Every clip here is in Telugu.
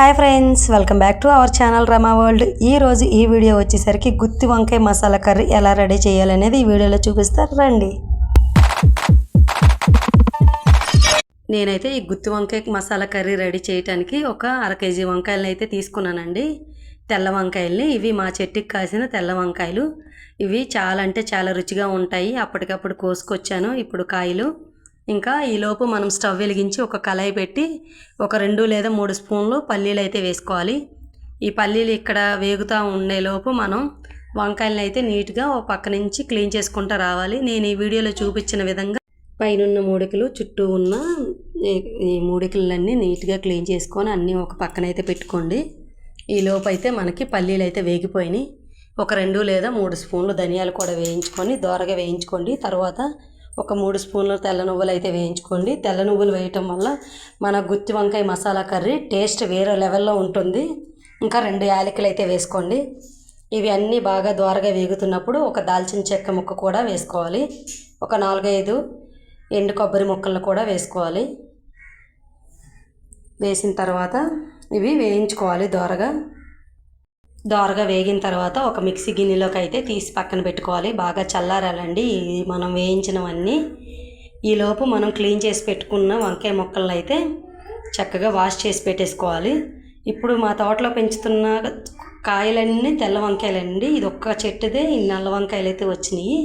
Hi friends welcome back to our channel Rama world ఈ రోజు ఈ వీడియో వచ్చేసరికి గుత్తి వంకాయ మసాలా కర్రీ ఎలా రెడీ చేయాలనేది ఈ వీడియోలో చూపిస్తారు రండి. నేనైతే ఈ గుత్తి వంకాయ మసాలా కర్రీ రెడీ చేయడానికి ఒక అర కేజీ వంకాయలను అయితే తీసుకున్నానండి. తెల్ల వంకాయల్ని ఇవి మా చెట్టుకి కాసిన తెల్ల వంకాయలు. ఇవి చాలా అంటే చాలా రుచిగా ఉంటాయి. అప్పటికప్పుడు కోసుకొచ్చాను. ఇప్పుడు కాయలు ఇంకా ఈలోపు మనం స్టవ్ వెలిగించి ఒక కళాయి పెట్టి ఒక రెండు లేదా మూడు స్పూన్లు పల్లీలు అయితే వేసుకోవాలి. ఈ పల్లీలు ఇక్కడ వేగుతూ ఉండేలోపు మనం వంకాయలను అయితే నీట్గా ఒక పక్క నుంచి క్లీన్ చేసుకుంటూ రావాలి. నేను ఈ వీడియోలో చూపించిన విధంగా పైనున్న మూడికలు చుట్టూ ఉన్న ఈ- మూడికలన్నీ నీట్గా క్లీన్ చేసుకొని అన్నీ ఒక పక్కన అయితే పెట్టుకోండి. ఈ లోపు అయితే మనకి పల్లీలు అయితే వేగిపోయినాయి. ఒక రెండు లేదా మూడు స్పూన్లు ధనియాలు కూడా వేయించుకొని దోరగా వేయించుకోండి. తర్వాత ఒక మూడు స్పూన్లు తెల్ల నువ్వులు అయితే వేయించుకోండి. తెల్ల నువ్వులు వేయటం వల్ల మన గుత్తి వంకాయ మసాలా కర్రీ టేస్ట్ వేరే లెవెల్లో ఉంటుంది. ఇంకా రెండు యాలకులు అయితే వేసుకోండి. ఇవి అన్నీ బాగా ద్వారగా వేగుతున్నప్పుడు ఒక దాల్చిన చెక్క ముక్క కూడా వేసుకోవాలి. ఒక నాలుగైదు ఎండు కొబ్బరి ముక్కలను కూడా వేసుకోవాలి. వేసిన తర్వాత ఇవి వేయించుకోవాలి దోరగా. దోరగా వేగిన తర్వాత ఒక మిక్సీ గిన్నెలోకి అయితే తీసి పక్కన పెట్టుకోవాలి. బాగా చల్లారాలండి. ఈ మనం వేయించినవన్నీ. ఈలోపు మనం క్లీన్ చేసి పెట్టుకున్న వంకాయ ముక్కలను అయితే చక్కగా వాష్ చేసి పెట్టేసుకోవాలి. ఇప్పుడు మా తోటలో పెంచుతున్న కాయలన్నీ తెల్ల వంకాయలండి. ఇది ఒక్క చెట్టుదే ఈ నల్ల వంకాయలు అయితే వచ్చినాయి.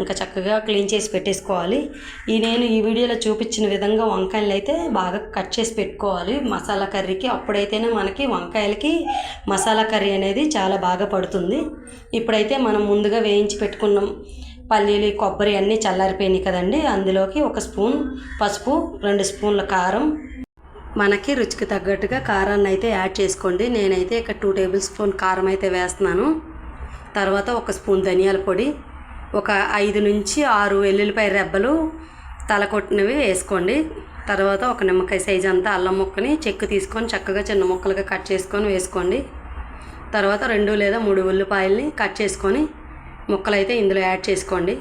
ఇంకా చక్కగా క్లీన్ చేసి పెట్టేసుకోవాలి. ఈ నేను ఈ వీడియోలో చూపించిన విధంగా వంకాయలు అయితే బాగా కట్ చేసి పెట్టుకోవాలి. మసాలా కర్రీకి అప్పుడైతేనే మనకి వంకాయలకి మసాలా కర్రీ అనేది చాలా బాగా పడుతుంది. ఇప్పుడైతే మనం ముందుగా వేయించి పెట్టుకున్నాం పల్లీలు కొబ్బరి అన్నీ చల్లారిపోయినాయి కదండి. అందులోకి ఒక స్పూన్ పసుపు రెండు స్పూన్ల కారం మనకి రుచికి తగ్గట్టుగా కారాన్ని అయితే యాడ్ చేసుకోండి. నేనైతే ఇక్కడ టూ టేబుల్ స్పూన్ కారం అయితే వేస్తున్నాను. తర్వాత ఒక స్పూన్ ధనియాల పొడి ఒక ఐదు నుంచి ఆరు వెల్లుల్లిపాయ రెబ్బలు తలకొట్టినవి వేసుకోండి. తర్వాత ఒక నిమ్మకాయ సైజు అంతా అల్లం ముక్కని చెక్కు తీసుకొని చక్కగా చిన్న ముక్కలుగా కట్ చేసుకొని వేసుకోండి. తర్వాత రెండు లేదా మూడు ఉల్లిపాయల్ని కట్ చేసుకొని ముక్కలైతే ఇందులో యాడ్ చేసుకోండి.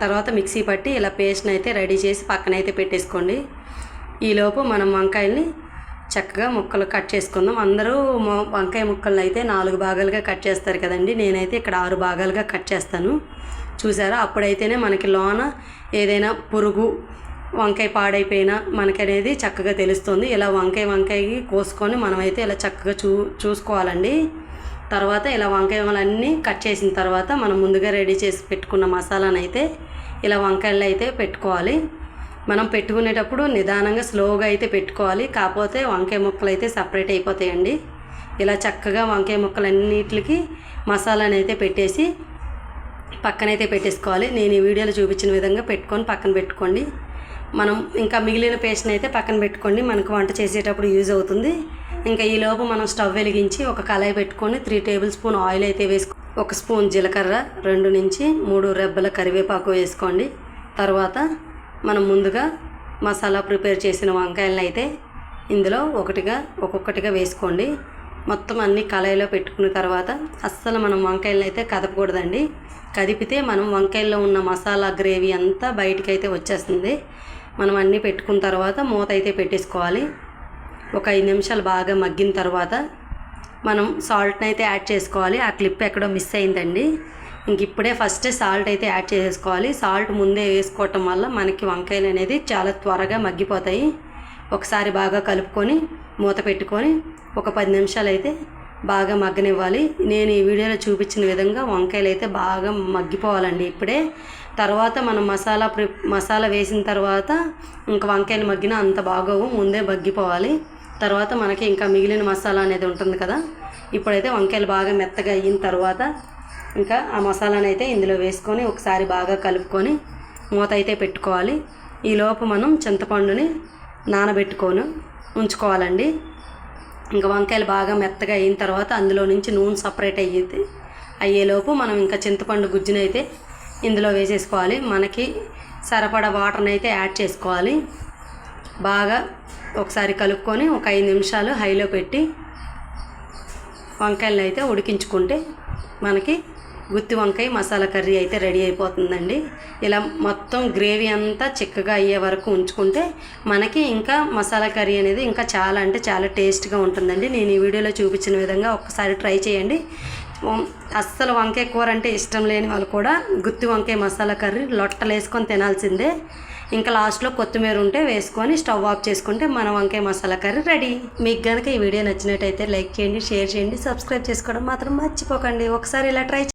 తర్వాత మిక్సీ పట్టి ఇలా పేస్ట్ని అయితే రెడీ చేసి పక్కనైతే పెట్టేసుకోండి. ఈలోపు మనం వంకాయల్ని చక్కగా ముక్కలు కట్ చేసుకుందాం. అందరూ వంకాయ ముక్కలను అయితే నాలుగు భాగాలుగా కట్ చేస్తారు కదండి. నేనైతే ఇక్కడ ఆరు భాగాలుగా కట్ చేస్తాను. చూసారా? అప్పుడైతేనే మనకి లోన ఏదైనా పురుగు వంకాయ పాడైపోయినా మనకనేది చక్కగా తెలుస్తుంది. ఇలా వంకాయ వంకాయకి కోసుకొని మనమైతే ఇలా చక్కగా చూ చూసుకోవాలండి. తర్వాత ఇలా వంకాయలన్నీ కట్ చేసిన తర్వాత మనం ముందుగా రెడీ చేసి పెట్టుకున్న మసాలాను అయితే ఇలా వంకాయలు అయితే పెట్టుకోవాలి. మనం పెట్టుకునేటప్పుడు నిదానంగా స్లోగా అయితే పెట్టుకోవాలి. కాకపోతే వంకాయ ముక్కలు అయితే సపరేట్ అయిపోతాయండి. ఇలా చక్కగా వంకాయ ముక్కలన్నిటికి మసాలాని అయితే పెట్టేసి పక్కనైతే పెట్టేసుకోవాలి. నేను ఈ వీడియోలో చూపించిన విధంగా పెట్టుకొని పక్కన పెట్టుకోండి. మనం ఇంకా మిగిలిన పేస్ట్ని అయితే పక్కన పెట్టుకోండి. మనకు వంట చేసేటప్పుడు యూజ్ అవుతుంది. ఇంకా ఈలోపు మనం స్టవ్ వెలిగించి ఒక కళాయి పెట్టుకొని త్రీ టేబుల్ స్పూన్ ఆయిల్ అయితే వేసుకో ఒక స్పూన్ జీలకర్ర రెండు నుంచి మూడు రెబ్బల కరివేపాకు వేసుకోండి. తర్వాత మనం ముందుగా మసాలా ప్రిపేర్ చేసిన వంకాయలను అయితే ఇందులో ఒకటిగా ఒక్కొక్కటిగా వేసుకోండి. మొత్తం అన్ని కళాయిలో పెట్టుకున్న తర్వాత అస్సలు మనం వంకాయలను అయితే కదపకూడదండి. కదిపితే మనం వంకాయల్లో ఉన్న మసాలా గ్రేవీ అంతా బయటికి అయితే వచ్చేస్తుంది. మనం అన్నీ పెట్టుకున్న తర్వాత మూత అయితే పెట్టేసుకోవాలి. ఒక ఐదు నిమిషాలు బాగా మగ్గిన తర్వాత మనం సాల్ట్ని అయితే యాడ్ చేసుకోవాలి. ఆ క్లిప్ ఎక్కడో మిస్ అయిందండి. ఇంక ఇప్పుడే ఫస్ట్ సాల్ట్ అయితే యాడ్ చేసుకోవాలి. సాల్ట్ ముందే వేసుకోవటం వల్ల మనకి వంకాయలు అనేది చాలా త్వరగా మగ్గిపోతాయి. ఒకసారి బాగా కలుపుకొని మూత పెట్టుకొని ఒక పది నిమిషాలు అయితే బాగా మగ్గనివ్వాలి. నేను ఈ వీడియోలో చూపించిన విధంగా వంకాయలు అయితే బాగా మగ్గిపోవాలండి ఇప్పుడే. తర్వాత మనం మసాలా ప్రి మసాలా వేసిన తర్వాత ఇంకా వంకాయలు మగ్గిన అంత బాగోవు. ముందే మగ్గిపోవాలి. తర్వాత మనకి ఇంకా మిగిలిన మసాలా అనేది ఉంటుంది కదా. ఇప్పుడైతే వంకాయలు బాగా మెత్తగా అయిన తర్వాత ఇంకా ఆ మసాలాని అయితే ఇందులో వేసుకొని ఒకసారి బాగా కలుపుకొని మూత అయితే పెట్టుకోవాలి. ఈలోపు మనం చింతపండుని నానబెట్టుకొని ఉంచుకోవాలండి. ఇంకా వంకాయలు బాగా మెత్తగా అయిన తర్వాత అందులో నుంచి నూనె సపరేట్ అయ్యేది అయ్యేలోపు మనం ఇంకా చింతపండు గుజ్జుని అయితే ఇందులో వేసేసుకోవాలి. మనకి సరిపడా వాటర్ని అయితే యాడ్ చేసుకోవాలి. బాగా ఒకసారి కలుపుకొని ఒక ఐదు నిమిషాలు హైలో పెట్టి వంకాయలను అయితే ఉడికించుకుంటే మనకి గుత్తి వంకాయ మసాలా కర్రీ అయితే రెడీ అయిపోతుందండి. ఇలా మొత్తం గ్రేవీ అంతా చిక్కగా అయ్యే వరకు ఉంచుకుంటే మనకి ఇంకా మసాలా కర్రీ అనేది ఇంకా చాలా అంటే చాలా టేస్ట్గా ఉంటుందండి. నేను ఈ వీడియోలో చూపించిన విధంగా ఒక్కసారి ట్రై చేయండి. అస్సలు వంకాయ కూర అంటే ఇష్టం లేని వాళ్ళు కూడా గుత్తి వంకాయ మసాలా కర్రీ లొట్టలు వేసుకొని తినాల్సిందే. ఇంకా లాస్ట్లో కొత్తిమీర ఉంటే వేసుకొని స్టవ్ ఆఫ్ చేసుకుంటే మన వంకాయ మసాలా కర్రీ రెడీ. మీకు కనుక ఈ వీడియో నచ్చినట్టయితే లైక్ చేయండి షేర్ చేయండి సబ్స్క్రైబ్ చేసుకోవడం మాత్రం మర్చిపోకండి. ఒకసారి ఇలా ట్రై